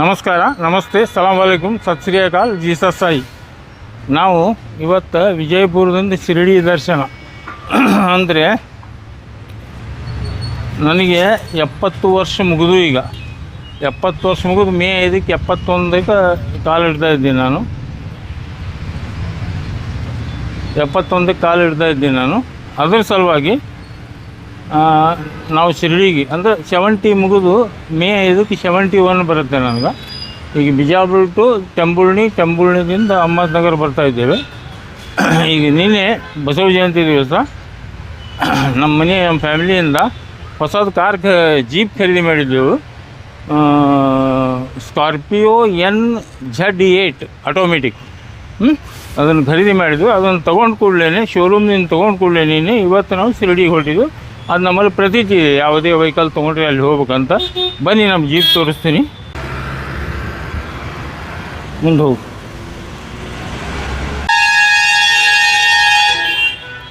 ನಮಸ್ಕಾರ, ನಮಸ್ತೆ, ಸಲಾಂ ಅಲೈಕುಮ್ ಸತ್ ಶ್ರೀ ಅಕಾಲ್, ಜೀಸಸ್ ಸಾಯಿ. ನಾವು ಇವತ್ತು ವಿಜಯಪುರದಿಂದ ಶಿರಡಿ ದರ್ಶನ. ಅಂದರೆ ನನಗೆ ಎಪ್ಪತ್ತು ವರ್ಷ ಮುಗಿದು ಈಗ. ಎಪ್ಪತ್ತು ವರ್ಷ ಮುಗಿದು ಮೇ ಐದಕ್ಕೆ ಎಪ್ಪತ್ತೊಂದಕ್ಕೆ ಕಾಲಿಡ್ತಾ ಇದ್ದೀನಿ ನಾನು. ಎಪ್ಪತ್ತೊಂದಕ್ಕೆ ಕಾಲಿಡ್ತಾ ಇದ್ದೀನಿ ನಾನು. ಅದ್ರ ಸಲುವಾಗಿ ನಾವು ಶಿರಡಿಗೆ, ಅಂದರೆ ಸೆವೆಂಟಿ ಮುಗಿದು ಮೇ ಐದಕ್ಕೆ ಸೆವೆಂಟಿ ಒನ್ ಬರುತ್ತೆ ನನಗೆ. ಈಗ ಬಿಜಾಪುರ ಟು ಟೆಂಬುಳ್ಣಿ ಟೆಂಬುಳ್ಣಿದಿಂದ ಅಹಮದ್ನಗರ್ ಬರ್ತಾ ಇದ್ದೇವೆ. ಈಗ ನಿನ್ನೆ ಬಸವ ಜಯಂತಿ ದಿವಸ. ನಮ್ಮ ಮನೆ, ನಮ್ಮ ಫ್ಯಾಮಿಲಿಯಿಂದ ಹೊಸದು ಕಾರ್ ಜೀಪ್ ಖರೀದಿ ಮಾಡಿದ್ದೆವು. Scorpio N Z eight automatic ಅದನ್ನು ಖರೀದಿ ಮಾಡಿದ್ವಿ. ಅದನ್ನು ತೊಗೊಂಡು ಕೂಡಲೇ ಶೋರೂಮ್ನಿಂದ ತೊಗೊಂಡು ಕೂಡಲೇ ಇವತ್ತು ನಾವು ಶಿರಡಿಗೆ ಹೊರಟಿದ್ವು ಅದು ನಮ್ಮಲ್ಲಿ ಪ್ರತೀತಿ ಇದೆ ಯಾವುದೇ ವೆಹಿಕಲ್ ತೊಗೊಂಡ್ರೆ ಅಲ್ಲಿ ಹೋಗ್ಬೇಕಂತ ಬನ್ನಿ ನಮ್ಮ ಜೀಪ್ ತೋರಿಸ್ತೀನಿ. ಮುಂದೆ ಹೋಗು.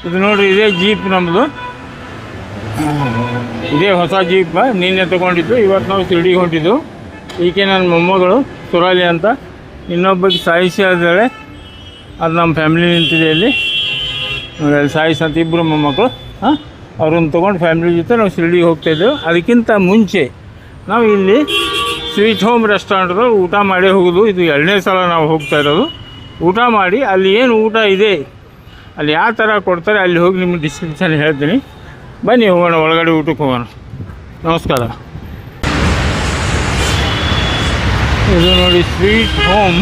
ಇದು ನೋಡ್ರಿ, ಇದೇ ಜೀಪ್ ನಮ್ಮದು ಇದೇ ಹೊಸ ಜೀಪ್ ನಿನ್ನೆ ತಗೊಂಡಿದ್ದು, ಇವತ್ತು ನಾವು ಶಿರಡಿಗೆ ಹೊಂಟಿದ್ದು. ಈಕೆ ನನ್ನ ಮೊಮ್ಮಗಳು ಸುರಾಲಿ ಅಂತ. ಇನ್ನೊಬ್ಬಕ್ಕೆ ಸಾಯಿಸಿ ಆದರೆ ಅದು ನಮ್ಮ ಫ್ಯಾಮಿಲಿ ನಿಂತಿದೆ ಇಲ್ಲಿ. ಅಲ್ಲಿ ಸಾಯಿಸಿ ಅಂತ ಇಬ್ಬರು ಮೊಮ್ಮಕ್ಕಳು. ಹಾಂ? ಅವ್ರನ್ನ ತೊಗೊಂಡು ಫ್ಯಾಮಿಲಿ ಜೊತೆ ನಾವು ಶಿರಡಿಗೆ ಹೋಗ್ತಾಯಿದ್ದೆವು ಅದಕ್ಕಿಂತ ಮುಂಚೆ ನಾವು ಇಲ್ಲಿ ಸ್ವೀಟ್ ಹೋಮ್ ರೆಸ್ಟೋರೆಂಟ್ಗಳು ಊಟ ಮಾಡೇ ಹೋಗೋದು. ಇದು ಎರಡನೇ ಸಲ ನಾವು ಹೋಗ್ತಾ ಇರೋದು. ಊಟ ಮಾಡಿ ಅಲ್ಲಿ ಏನು ಊಟ ಇದೆ, ಅಲ್ಲಿ ಯಾವ ಥರ ಕೊಡ್ತಾರೆ ಅಲ್ಲಿ ಹೋಗಿ ನಿಮ್ಮ ಡಿಸ್ಕ್ರಿಪ್ಷನ್ ಹೇಳ್ತೀನಿ. ಬನ್ನಿ ಹೋಗೋಣ, ಒಳಗಡೆ ಊಟಕ್ಕೆ ಹೋಗೋಣ. ನಮಸ್ಕಾರ. ಇದು ನೋಡಿ sweet home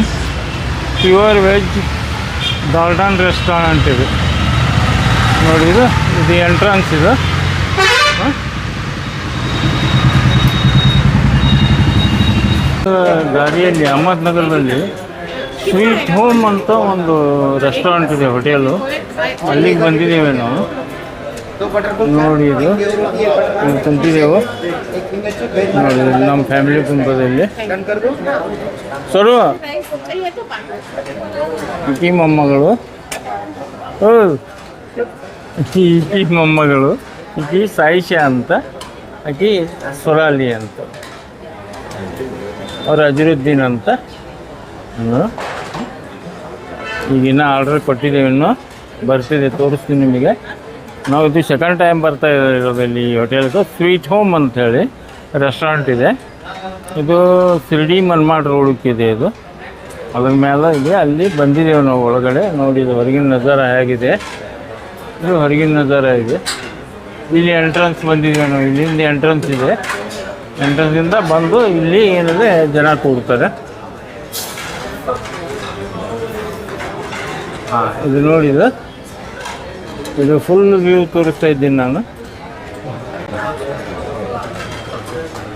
pure veg garden restaurant ಇದು. ನೋಡಿ ಇದು ಇದು. ಎಂಟ್ರನ್ಸ್ ಇದು ಗಾಡಿಯಲ್ಲಿ ಅಹಮದ್ನಗರದಲ್ಲಿ ಸ್ವೀಟ್ ಹೋಮ್ ಅಂತ ಒಂದು ರೆಸ್ಟೋರೆಂಟ್ ಇದೆ ಹೋಟೆಲು ಅಲ್ಲಿಗೆ ಬಂದಿದ್ದೇವೆ ನಾವು. ನೋಡಿ ಇದು. ಕುಂತಿದ್ದೆವು. ನೋಡಿ ನಮ್ಮ ಫ್ಯಾಮಿಲಿ ಕುಂತದಲ್ಲಿ ಸರು ಮೊಮ್ಮಗಳು. ಓ ಈಕಿ ಮೊಮ್ಮಗಳು ಈಕಿ ಸಾಯಿಷಾ ಅಂತ ಆಕಿ ಸುರಾಲಿ ಅಂತ. ಅವ್ರು ಅಜಿರುದ್ದೀನ್ ಅಂತ. ಈಗಿನ ಆರ್ಡರ್ ಕೊಟ್ಟಿದ್ದೇವೆ ಇನ್ನು. ಬರ್ತಿದೆ ತೋರಿಸ್ತೀನಿ ನಿಮಗೆ. ನಾವು ಇದು ಸೆಕೆಂಡ್ ಟೈಮ್ ಬರ್ತಾ ಇರೋದು ಇಲ್ಲಿ ಈ ಹೋಟೆಲ್ಗೆ ಸ್ವೀಟ್ ಹೋಮ್ ಅಂತ ಹೇಳಿ ರೆಸ್ಟೋರೆಂಟ್ ಇದೆ. ಇದು ಶಿರ್ಡಿ ಮನ್ಮಾಡ್ ರೋಡಕ್ಕಿದೆ ಇದು. ಅದ್ರ ಮೇಲೆ ಇದೆ. ಅಲ್ಲಿ ಬಂದಿದ್ದೇವೆ ನಾವು ಒಳಗಡೆ. ನೋಡಿ, ಇದು ಹೊರಗಿನ ನಜಾರ ಹೇಗಿದೆ. ಇದು ಹೊರಗಿನ ನಜಾರ ಇದೆ. ಇಲ್ಲಿ ಎಂಟ್ರೆನ್ಸ್ ಬಂದಿದೆ ನಾವು ಇಲ್ಲಿಂದ ಎಂಟ್ರೆನ್ಸ್ ಇದೆ. ಎಂಟ್ರೆನ್ಸಿಂದ ಬಂದು ಇಲ್ಲಿ ಏನಿದೆ ಜನ ಕೂಡ್ತಾರೆ. ಹಾಂ, ಇದು ನೋಡಿ ಇದು. ಇದು ಫುಲ್ ವ್ಯೂ ತೋರಿಸ್ತಾ ಇದ್ದೀನಿ ನಾನು.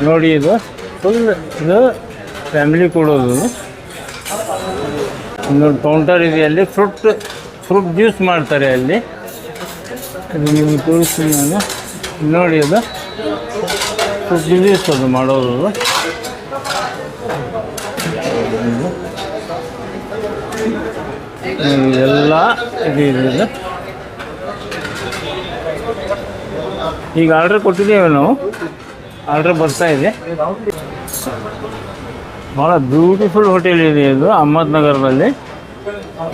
ನೋಡಿ ಇದು. ಫುಲ್ ಇದು ಫ್ಯಾಮಿಲಿ ಕೊಡೋದು. ಇನ್ನೊಂದು ಕೌಂಟರ್ ಇದೆ ಅಲ್ಲಿ. ಫ್ರೂಟ್ ಫ್ರೂಟ್ ಜ್ಯೂಸ್ ಮಾಡ್ತಾರೆ ಅಲ್ಲಿ. ಇದು ನಿಮಗೆ ತೋರಿಸ್ತೀನಿ ನಾನು. ನೋಡಿ ಅದು. ಜ್ಯೂಸ್ ಅದು ಮಾಡೋದು ಎಲ್ಲ ಇದೆ ಇದು. ಈಗ ಆರ್ಡ್ರ್ ಕೊಟ್ಟಿದ್ದೇವೆ ನಾವು. ಆರ್ಡ್ರ್ ಬರ್ತಾ ಇದೆ. ಭಾಳ ಬ್ಯೂಟಿಫುಲ್ ಹೋಟೆಲ್ ಇದೆ ಇದು ಅಹಮದ್ನಗರದಲ್ಲಿ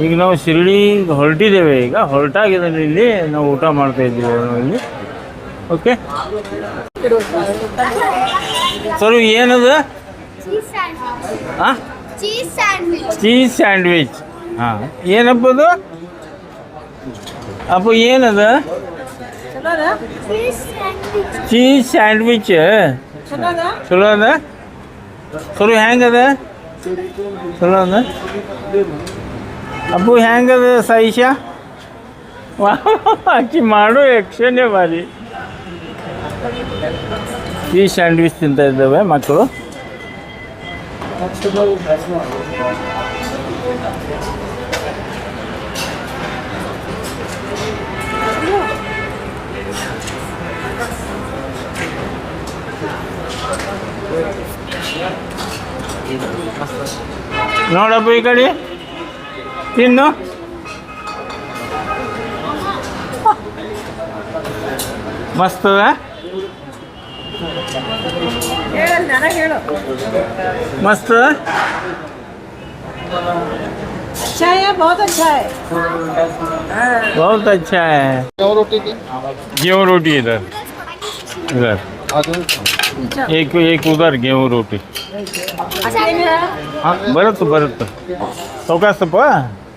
ಈಗ ನಾವು ಶಿರಡಿ ಹೊರಟಿದ್ದೇವೆ. ಈಗ ಹೊರಟಾಗಿದೆ ಇಲ್ಲಿ ನಾವು ಊಟ ಮಾಡ್ತಾ ಇದ್ದೀವಿ ಇಲ್ಲಿ. ಓಕೆ ಸರ್ ಏನದು? ಹಾಂ ಚೀಸ್ ಸ್ಯಾಂಡ್ವಿಚ್ ಹಾಂ. ಏನಪ್ಪದು ಅಪ್ಪ ಏನದ? ಚೀಸ್ ಸ್ಯಾಂಡ್ವಿಚ್ ಚಲೋ ಅದ ಸರು ಹೆಂಗದ? ಚಲೋ ಅದ ಅಪ್ಪು ಹೆಂಗದ ಸಾಯಿಷಾ ಆಕಿ ಮಾಡೋ ಯಕ್ಷನೇ ಬಾರಿ ಚೀಸ್ ಸ್ಯಾಂಡ್ವಿಚ್ ತಿಂತಾ ಇದ್ದಾವೆ ಮಕ್ಕಳು. ನೋಡಪ್ಪ ಈ ಕಡೆ. ತಿನ್ನು ಮಸ್ತದ ನನಗೆ ಹೇಳು मस्त अच्छा है बहुत अच्छा है बहुत अच्छा है गेहूँ रोटी इधर इधर एक एक उधर गेहूँ रोटी ಹಾಂ ಬರುತ್ತೆ ಬರುತ್ತೆ ಸೌಕಾಸಪ್ಪ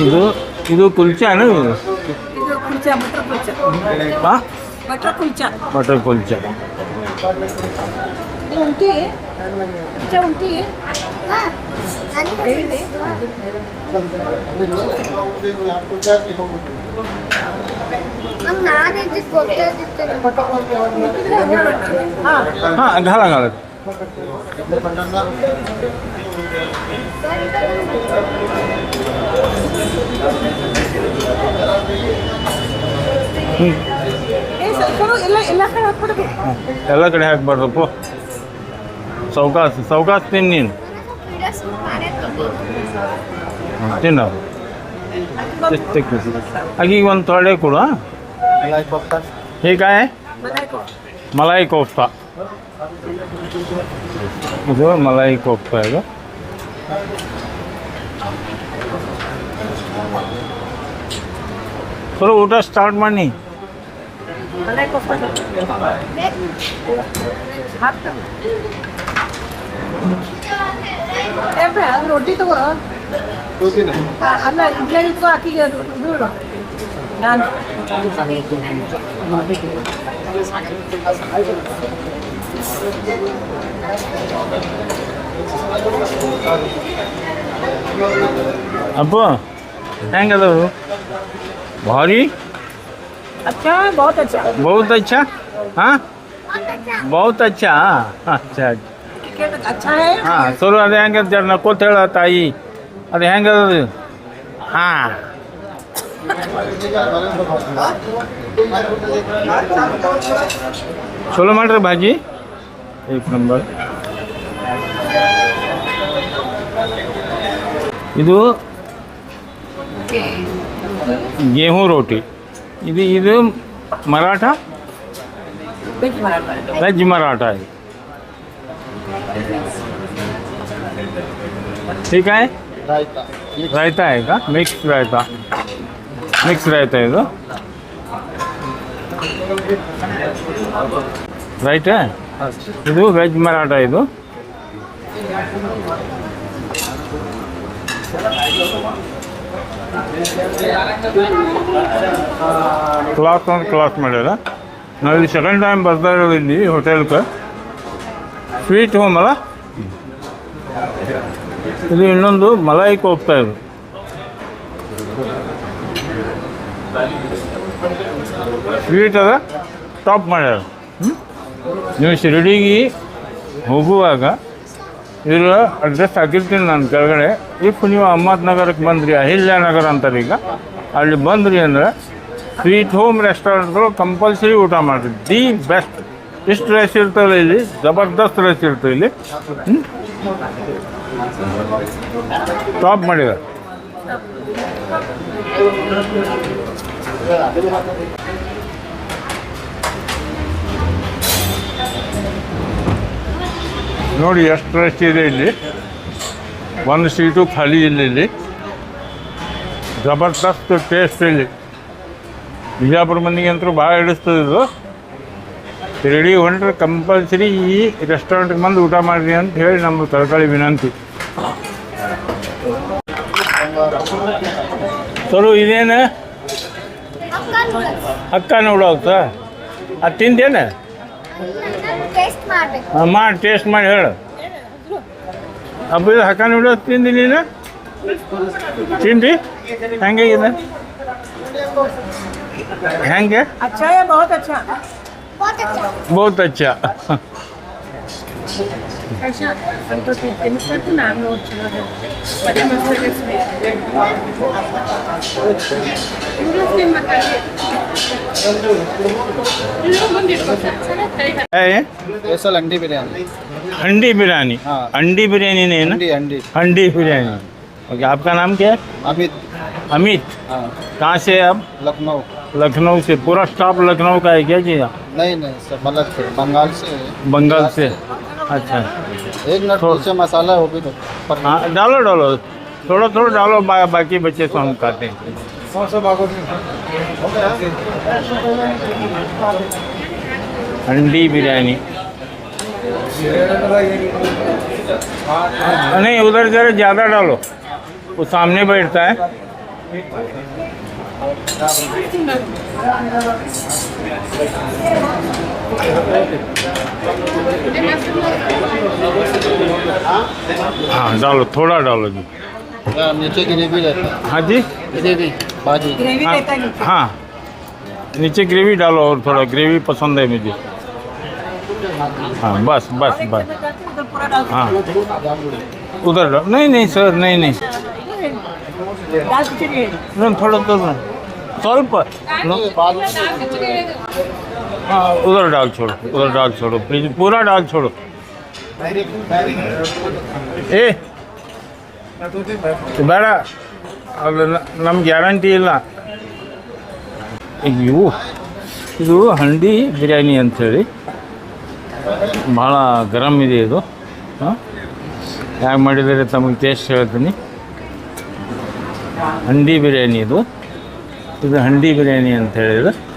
ಇದು ಇದು ಕುಲ್ಚಾನು ಇದು ಇದು ಕುಲ್ಚಾ ಬಟರ್ ಕುಲ್ಚಾ ಹಾಂ ಬಟರ್ ಕುಲ್ಚಾ ಬಟರ್ ಕುಲ್ಚಾ ಇದು ಉಂಟಿ ಕುಲ್ಚಾ ಉಂಟಿ हाँ ಹೇಳಿದೆ हम नाने जिस बोलते हैं जितने ಹಾಂ हां घाला घाला ಹ್ಞೂ ಏ ಸ್ವಲ್ಪ ಎಲ್ಲ ಕಡೆ ಹಾಕ್ಬಾರ್ದಪ್ಪ. ಸೌಕಾಸ್ ಸೌಕಾಸ್ ತಿನ್ ನೀನು. ತಿನ್ನ. ಹಾಗೆ ಈಗ ಒಂದು ತೊಳೆ ಕೊಡು ಹೀಗಾಯ ಮಲಾಯಿ ಕೋಫ್ತಾ. ಇದು ಮಲಾಯಿ ಕೋಫ್ತಾ ಇದು ಸರ್ ಊಟ ಸ್ಟಾರ್ಟ್ ಮಾಡಿ ಬದಾಯ್ಕೋ ಹಾಕ್ತಾರೆ ಏ ಬೇ, ಅದು ರೊಟ್ಟಿ ತಗೋ ಆ, ಅಲ್ಲ ಇಡ್ಲಿ ಇಟ್ಕೋ ಆಕಿಗೆ ಅದು ಇದು ಇಡು. ನಾನು ಅಪ್ಪ ಹೆಂಗದವು ಭಾರಿ अच्छा है बहुत अच्छा बहुत अच्छा हाँ बहुत अच्छा अच्छा टिकट अच्छा है ಹಾಂ ಸರು ಅದು ಹೆಂಗೆ ಜರ ನಕ್ಕೋತ ಹೇಳ ತಾಯಿ ಅದು ಹೆಂಗದ ಹಾಂ ಚಲೋ ಮಾಡ್ರಿ ಭಾಜಿ ಏಕ್ ನಂಬರ್ ಇದು गेहूँ रोटी ಇದು ಇದು ಮರಾಠ वेज मराठा ವೆಜ್ ಮರಾಠ आहे ठीक आहे रायता आहे का मिक्स रायता मिक्स रायता आहे ಇದು ರೈಟ್ ಇದು ವೆಜ್ ಮರಾಠ ಇದು. ಕ್ಲಾಸ್ ಒಂದು ಕ್ಲಾಸ್ ಮಾಡ್ಯಾರ. ನಾವು ಇಲ್ಲಿ ಸೆಕೆಂಡ್ ಟೈಮ್ ಬರ್ತಾ ಇರೋದು ಇಲ್ಲಿ ಹೋಟೆಲ್ಗೆ ಸ್ವೀಟ್ ಹೋಮ್ ಅಲ್ಲ? ಇದು ಇನ್ನೊಂದು ಮಲಾಯಿ ಹೋಗ್ತಾ ಇದು. ಸ್ವೀಟ್ ಅದ? ಟಾಪ್ ಮಾಡ್ಯಾರ? ನೀವು ಶಿರಡಿಗೆ ಹೋಗುವಾಗ ಇದರ ಅಡ್ರೆಸ್ ಹಾಕಿರ್ತೀನಿ ನಾನು ಕೆಳಗಡೆ. ಇಫ್ ನೀವು ಅಹಮದ್ ನಗರಕ್ಕೆ ಬಂದ್ರಿ, ಅಹಿಲ್ಯ ನಗರ ಅಂತಾರೆ ಈಗ ಅಲ್ಲಿ ಬಂದ್ರಿ ಅಂದ್ರೆ ಸ್ವೀಟ್ ಹೋಮ್ ರೆಸ್ಟೋರೆಂಟ್ಗಳು ಕಂಪಲ್ಸರಿ ಊಟ ಮಾಡಿರಿ ದಿ ಬೆಸ್ಟ್ ಇಷ್ಟು ರೈಸ್ ಇರ್ತದೆ ಇಲ್ಲಿ? ಜಬರ್ದಸ್ತ್ ರೈಸ್ ಇರ್ತದೆ ಇಲ್ಲಿ. ಟಾಪ್ ಮಾಡಿದ. ನೋಡಿ ಎಷ್ಟು ರಶ್ ಇದೆ ಇಲ್ಲಿ. ಒಂದು ಸೀಟು ಖಾಲಿ ಇಲ್ಲ ಇಲ್ಲಿ. ಜಬರ್ದಸ್ತ್ ಟೇಸ್ಟ್ ಇಲ್ಲಿ. ಬಿಜಾಪುರ ಮಂದಿಗೆ ಅಂತೂ ಭಾಳ ಹಿಡಿಸ್ತದೆ ಇದು. ರೆಡಿ ಹೊಂಟ್ರೆ ಕಂಪಲ್ಸರಿ ಈ ರೆಸ್ಟೋರೆಂಟ್ಗೆ ಬಂದು ಊಟ ಮಾಡಿರಿ ಅಂತ ಹೇಳಿ ನಮ್ಮ ತರಕಾರಿ ವಿನಂತಿ. ಸರು ಇದೇನು? ಅಕ್ಕ ನೋಡೋತ ಅದು ತಿಂದೇನು ಮಾಡಿ ಟೇಸ್ಟ್ ಮಾಡಿ ಹೇಳು ಹಬ್ಬ ಇದು ಹಕ್ಕ ನೋಡು ತಿಂದಿ ನೀನು ತಿಂಡಿ ಹೆಂಗೆ ಇದೆ ಹೆಂಗೆ ಬಹುತ್ ಅಚ್ಚ हंडी अंडी बिरयानी अंडी बिरयानी अंडी बिरयानी नहीं ना अंडी बिरयानी ओके आपका नाम क्या है अमित अमित कहाँ से है आप लखनऊ लखनऊ से पूरा स्टाफ लखनऊ का है क्या जी नहीं नहीं सब अलग से बंगाल से बंगाल से अच्छा एक मिनट पीछे मसाला हो भी तो हाँ डालो डालो थोड़ा थोड़ा डालो बाकी बच्चे तो हम खाते हैं हंडी बिरयानी नहीं, उधर जरा ज़्यादा डालो. वो सामने बैठता है. हाँ डालो, थोड़ा डालो जी। हाँ, नीचे ग्रेवी रहता हाँ। जी। ग्रेवी भाजी ग्रेवी हाँ, रहता है हाँ। नीचे ग्रेवी डालो और थोड़ा ग्रेवी पसंद है मुझे। हाँ बस बस बस। हाँ उधर नहीं नहीं सर नहीं नहीं। थोड़ा तो थोड़ा स्वल्प। हाँ उधर डाल छोड़ो उधर डाल छोड़ो। पूरा डाल छोड़ो। ए ಬೇಡ. ಅದು ನಮ್ಗೆ ಗ್ಯಾರಂಟಿ ಇಲ್ಲ. ಇವು ಇದು ಹಂಡಿ ಬಿರಿಯಾನಿ ಅಂಥೇಳಿ. ಭಾಳ ಗರಂ ಇದೆ ಇದು. ಹಾಂ? ಮಾಡಿದರೆ ತಮಗೆ ಟೇಸ್ಟ್ ಹೇಳ್ತೀನಿ. ಹಂಡಿ ಬಿರಿಯಾನಿ ಇದು. ಇದು ಹಂಡಿ ಬಿರಿಯಾನಿ ಅಂತ ಹೇಳಿದ್ರೆ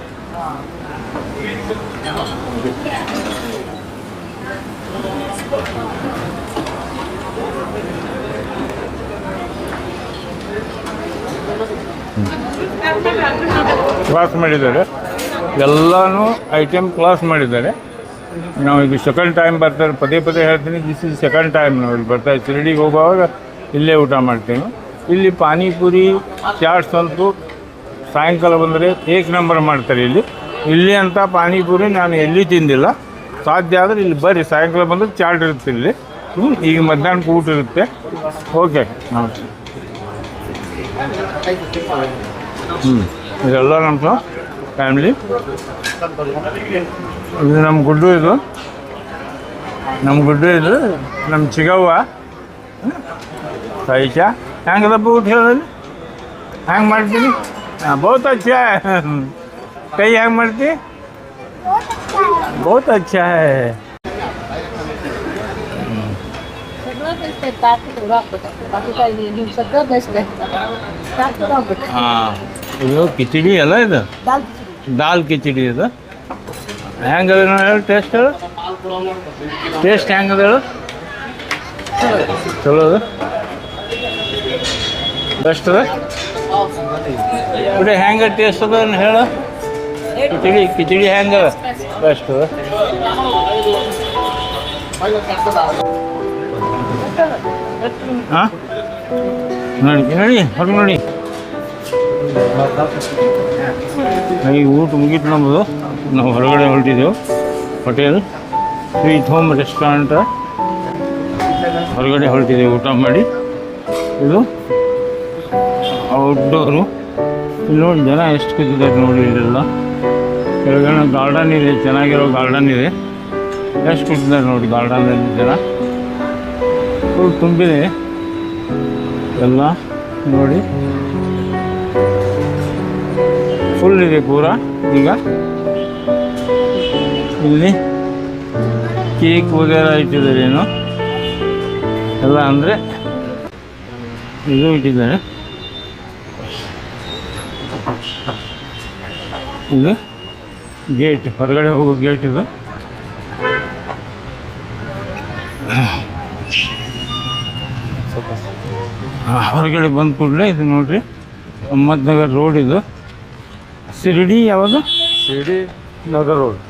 ಕ್ಲಾಸ್ ಮಾಡಿದ್ದಾರೆ. ಎಲ್ಲನೂ ಐಟಮ್ ಕ್ಲಾಸ್ ಮಾಡಿದ್ದಾರೆ. ನಾವು ಇದು ಸೆಕೆಂಡ್ ಟೈಮ್ ಬರ್ತಾರೆ. ಪದೇ ಪದೇ ಹೇಳ್ತೀನಿ ದಿಸ್ ಇಸ್ ಸೆಕೆಂಡ್ ಟೈಮ್ ನಾವು ಇಲ್ಲಿ ಬರ್ತಾ ಶಿರಡಿಗೆ ಹೋಗುವಾಗ ಇಲ್ಲೇ ಊಟ ಮಾಡ್ತೀನಿ ಇಲ್ಲಿ ಪಾನಿಪುರಿ ಚಾಟ್ಸ್ ಅಂತೂ ಸಾಯಂಕಾಲ ಬಂದರೆ ಏಕ್ ನಂಬರ್ ಮಾಡ್ತಾರೆ ಇಲ್ಲಿ. ಇಲ್ಲಿ ಅಂತ ಪಾನಿಪುರಿ ನಾನು ಎಲ್ಲಿ ತಿಂದಿಲ್ಲ. ಸಾಧ್ಯ ಆದರೆ ಇಲ್ಲಿ ಬರ್ರಿ. ಸಾಯಂಕಾಲ ಬಂದರೆ ಚಾಟ್ ಇರುತ್ತೆ ಇಲ್ಲಿ. ಈಗ ಮಧ್ಯಾಹ್ನಕ್ಕೆ ಊಟ ಇರುತ್ತೆ. ಓಕೆ ನಮಸ್ತೆ. ಇದೆಲ್ಲ ನಮ್ಮ ಫ್ಯಾಮ್ಲಿ ಇದು ನಮ್ಮ ಗುಡ್ಡು ಇದು ನಮ್ಮ ಗುಡ್ಡು ಇದು ನಮ್ಮ ಚಿಗವ್ವ ಸೈಚ ಹೆಂಗದಪ್ಪ ಊಟ ಹೇಳೋದು ಹೆಂಗೆ ಮಾಡ್ತೀನಿ ಹಾಂ ಬಹುತ್ ಅಚ್ಚಾ ಹೈ. ಕೈ ಹೆಂಗೆ ಮಾಡ್ತಿ ಬಹುತ್ ಅಚ್ಚಾ ಹೈ ಇದು ಕಿಚಡಿ ಎಲ್ಲ ಇದು? ದಾಲ್ ಕಿಚಡಿ ಇದು? ಹೆಂಗದ ಹೇಳಿ ಟೇಸ್ಟ್ ಹೇಳು. ಟೇಸ್ಟ್ ಹೆಂಗದ ಹೇಳು. ಚಲೋ ಅದು. ಬೆಸ್ಟ್ ಅದ? ಬಿಡಿ ಹೆಂಗೆ ಟೇಸ್ಟ್ ಅದ ಹೇಳು. ಕಿಚಡಿ ಕಿಚಡಿ ಹೆಂಗ? ಬೆಸ್ಟ್ ಅದ. ಹಾಂ? ನೋಡಿ ನೋಡಿ ಹೊರಗೆ ನೋಡಿ. ಈಗ ಊಟ ಮುಗೀತು ನಮ್ಮದು ನಾವು ಹೊರಗಡೆ ಹೊರಟಿದ್ದೆವು ಹೋಟೆಲ್ ಸ್ವೀಟ್ ಹೋಮ್ ರೆಸ್ಟೋರೆಂಟ್. ಹೊರಗಡೆ ಹೊರಟಿದ್ದೇವೆ ಊಟ ಮಾಡಿ. ಇದು ಔಟ್ಡೋರು ಇಲ್ಲಿ ನೋಡಿ, ಜನ ಎಷ್ಟು ಕೂತಿದ್ದಾರೆ ನೋಡಿ ಇಲ್ಲೆಲ್ಲ. ಕೆಳಗಡೆ ಗಾರ್ಡನ್ ಇದೆ, ಚೆನ್ನಾಗಿರೋ ಗಾರ್ಡನ್ ಇದೆ. ಎಷ್ಟು ಕೂತಿದ್ದಾರೆ ನೋಡಿ ಗಾರ್ಡನಲ್ಲಿ ಜನ. ಫುಲ್ ತುಂಬಿದೆ. ಎಲ್ಲ ನೋಡಿ. ಫುಲ್ ಇದೆ ಪೂರ ಈಗ? ಇಲ್ಲಿ? ಕೇಕ್ ವಗೇರ ಇಟ್ಟಿದ್ದಾರೆ ಏನು ಎಲ್ಲ ಅಂದರೆ ಇದು ಇಟ್ಟಿದ್ದಾರೆ. ಇದು ಗೇಟ್, ಹೊರಗಡೆ ಹೋಗೋ ಗೇಟ್ ಇದು. ಹೊರಗಡೆ ಬಂದ ಕೂಡಲೇ ಇದು ನೋಡ್ರಿ. ಅಹಮದ್ನಗರ್ ರೋಡ್ ಇದು. ಶಿರ್ಡಿ ಯಾವುದು ಶಿರ್ಡಿ ನಗರ್ ರೋಡ್